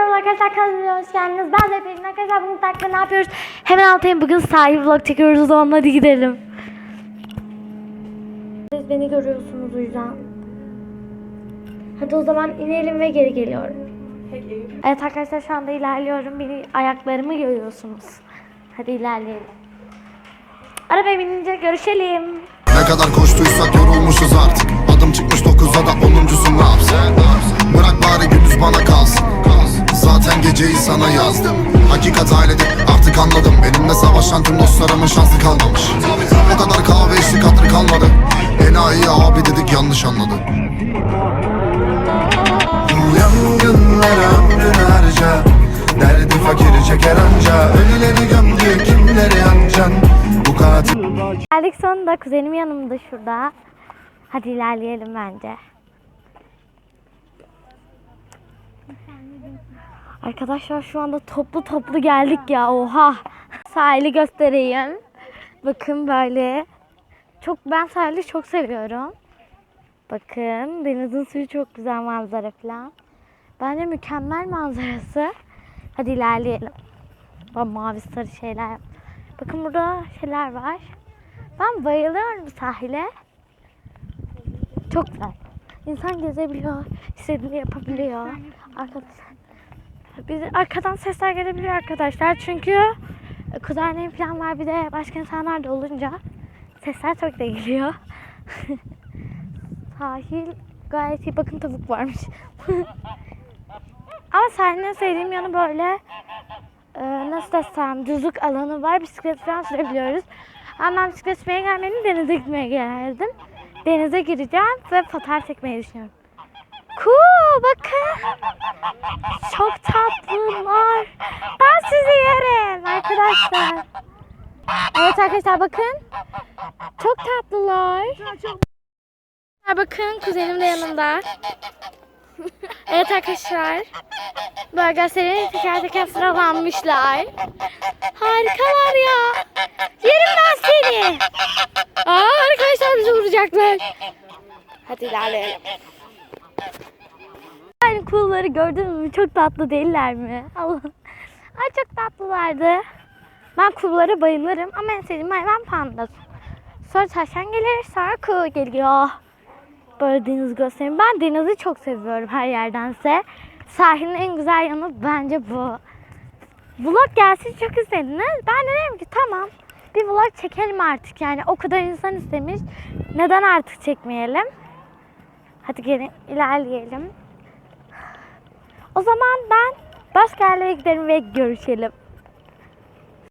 merhaba arkadaşlar kanalıma hoş geldiniz. Ben de Pelin arkadaşlar bugün takla ne yapıyoruz? Hemen altayım bugün sahil vlog çekiyoruz o zaman hadi gidelim. Siz beni görüyorsunuz o yüzden. Hadi o zaman inelim ve geri geliyorum. Evet arkadaşlar şu anda ilerliyorum. Beni ayaklarımı görüyorsunuz. Hadi ilerleyelim. Arabaya binince görüşelim. Ne kadar koştuysak yorulmuşuz artık Adım çıkmış 9'a da 10'uncusu ne yapsın Bırak bari gündüz bana kalsın geceyi sana yazdım. Hakikat ailedir artık anladım. Benimle savaşan tüm dostlarımın şansı kalmamış. O kadar kahve içtik hatır kalmadı. Enayi abi dedik yanlış anladı Yangınlara ömrünü harca. Derdi fakiri çeker anca. Ölüleri gömdü kimleri yancan Bu katil Geldik sonunda kuzenim yanımda şurada. Hadi ilerleyelim bence. Arkadaşlar şu anda toplu toplu geldik ya oha. Sahili göstereyim. Bakın böyle. Çok ben sahili çok seviyorum. Bakın denizin suyu çok güzel manzara falan. Bence mükemmel manzarası. Hadi ilerleyelim. Bak mavi sarı şeyler. Bakın burada şeyler var. Ben bayılıyorum sahile. Çok güzel. İnsan gezebiliyor, istediğini yapabiliyor. Arkadaşlar. Biz arkadan sesler gelebilir arkadaşlar. Çünkü kuzenlerim falan var bir de başka insanlar da olunca sesler çok da geliyor. Sahil gayet iyi. Bakın tavuk varmış. Ama sahilin sevdiğim yanı böyle e, nasıl desem düzlük alanı var. Bisiklet falan sürebiliyoruz. Ama ben bisiklet sürmeye gelmedim. Denize gitmeye geldim. Denize gireceğim ve fotoğraf çekmeyi düşünüyorum. Cool bakın. Çok tatlılar. Ben sizi yerim arkadaşlar. Evet arkadaşlar bakın. Çok tatlılar. Bakın kuzenim de yanımda. Evet arkadaşlar. Göstereyim teker teker sıralanmışlar. Harikalar ya. Yerim ben seni. Aa, arkadaşlar bizi vuracaklar. Hadi ilerleyelim. Yani kulları gördün mü? Çok tatlı değiller mi? Allah. Ay çok tatlılardı. Ben kullara bayılırım ama en sevdiğim hayvan panda. Sonra taşan gelir, sonra kuğu geliyor. Böyle deniz göstereyim. Ben denizi çok seviyorum her yerdense. Sahilin en güzel yanı bence bu. Vlog gelsin çok istediniz. Ben de dedim ki tamam bir vlog çekelim artık yani o kadar insan istemiş. Neden artık çekmeyelim? Hadi gelin ilerleyelim. O zaman ben başka yerlere gidelim ve görüşelim.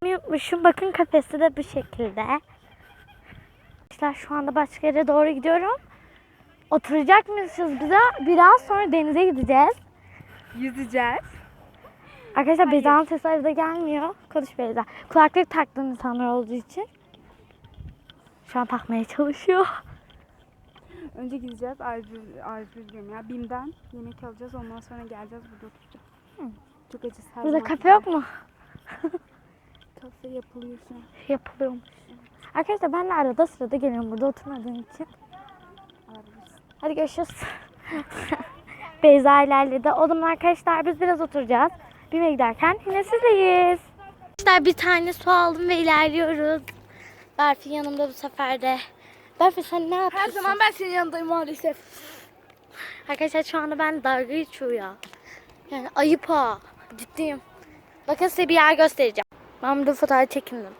Unutmuşum bakın kafesi de bu şekilde. Arkadaşlar şu anda başka yere doğru gidiyorum. Oturacak mısınız bize? Biraz sonra denize gideceğiz. Yüzeceğiz. Arkadaşlar Beyza'nın sesi evde gelmiyor. Konuş Beyza. Kulaklık taktığım insanlar olduğu için. Şu an takmaya çalışıyor. Önce gideceğiz R1, R1 diyorum ya BİM'den yemek alacağız ondan sonra geleceğiz burada oturacağız. Çok acı her Burada zaman kafe yok mu? Kafe yapılıyor şu an. Yapılıyormuş. Arkadaşlar ben de arada sırada geliyorum burada oturmadığım için. Hadi görüşürüz. Beyza ilerledi. O zaman arkadaşlar biz biraz oturacağız. Bime giderken yine sizleyiz. Arkadaşlar bir tane su aldım ve ilerliyoruz. Berfi yanımda bu sefer de. Berfi sen ne yapıyorsun? ben senin yanındayım maalesef. Arkadaşlar şu anda ben dalga geçiyor ya. Yani ayıp ha. Ciddiyim. Bakın size bir yer göstereceğim. Ben burada fotoğraf çekindim.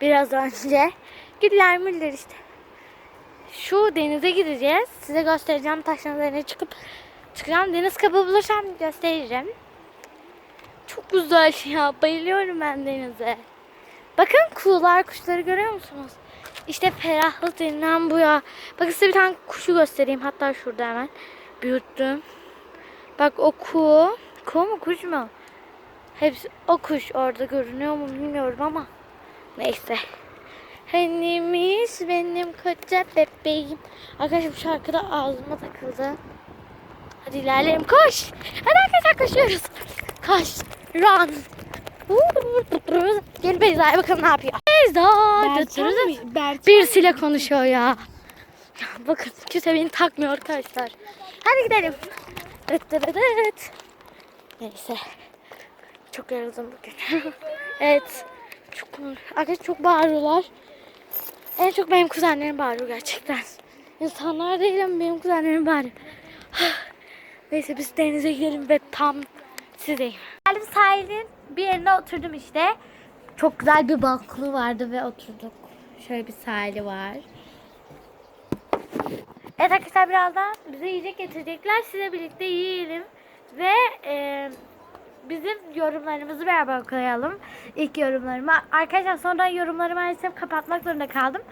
Biraz önce. Güller müller işte. Şu denize gideceğiz. Size göstereceğim taşların üzerine çıkıp çıkacağım. Deniz kabı bulursam göstereceğim. Çok güzel ya. Bayılıyorum ben denize. Bakın kuğular kuşları görüyor musunuz? İşte ferahlık denilen bu ya. Bakın size bir tane kuşu göstereyim. Hatta şurada hemen büyüttüm. Bak o kuğu. Kuğu mu kuş mu? Hepsi o kuş orada görünüyor mu bilmiyorum ama. Neyse. Hennimiş benim koca bebeğim. Arkadaşlar bu şarkıda ağzıma takıldı. Hadi ilerleyelim. Koş. Hadi arkadaşlar koşuyoruz. Koş. Run. Gel Beyza'ya bakalım ne yapıyor. Beyza. Birisiyle konuşuyor ya. Bakın kimse beni takmıyor arkadaşlar. Hadi gidelim. Dıt dıt dıt. Neyse. Çok yoruldum bugün. evet. Çok, arkadaşlar çok bağırıyorlar. En çok benim kuzenlerim bağırıyor gerçekten. İnsanlar değil ama benim kuzenlerim bağırıyor. Neyse biz denize gidelim ve tam sizdeyim. Geldim sahilin bir yerine oturdum işte. Çok güzel bir banklı vardı ve oturduk. Şöyle bir sahili var. Evet arkadaşlar birazdan bize yiyecek getirecekler. Size birlikte yiyelim. Ve e, bizim yorumlarımızı beraber koyalım. İlk yorumlarımı. Arkadaşlar sonra yorumları maalesef kapatmak zorunda kaldım.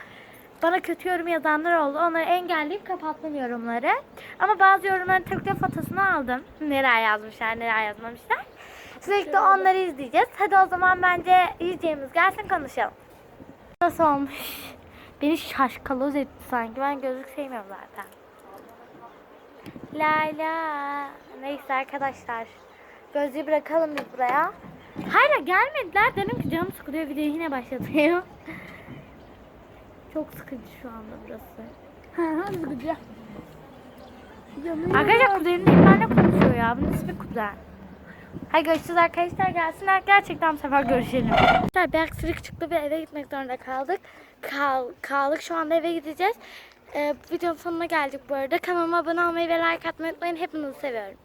Bana kötü yorum yazanlar oldu. Onları engelleyip kapattım yorumları. Ama bazı yorumların tek fotosunu aldım. Neler yazmışlar, neler yazmamışlar. Sürekli onları izleyeceğiz. Hadi o zaman bence izleyeceğimiz gelsin konuşalım. Nasıl olmuş? Beni şaşkaloz etti sanki. Ben gözlük sevmiyorum zaten. La la. Neyse arkadaşlar. Gözlüğü bırakalım biz buraya. Hala gelmediler. Dedim ki canım sıkılıyor. Videoyu yine başlatıyor. Çok sıkıcı şu anda burası. Sıkıcı. Arkadaşlar kuzenim benimle konuşuyor ya. Bu nasıl bir kuzen? Hadi görüşürüz arkadaşlar. Gelsinler. Gerçekten bu sefer görüşelim. Arkadaşlar bir aksilik çıktı ve eve gitmek zorunda kaldık. Kal, kaldık. Şu anda eve gideceğiz. Ee, videonun sonuna geldik bu arada. Kanalıma abone olmayı ve like atmayı unutmayın. Hepinizi seviyorum.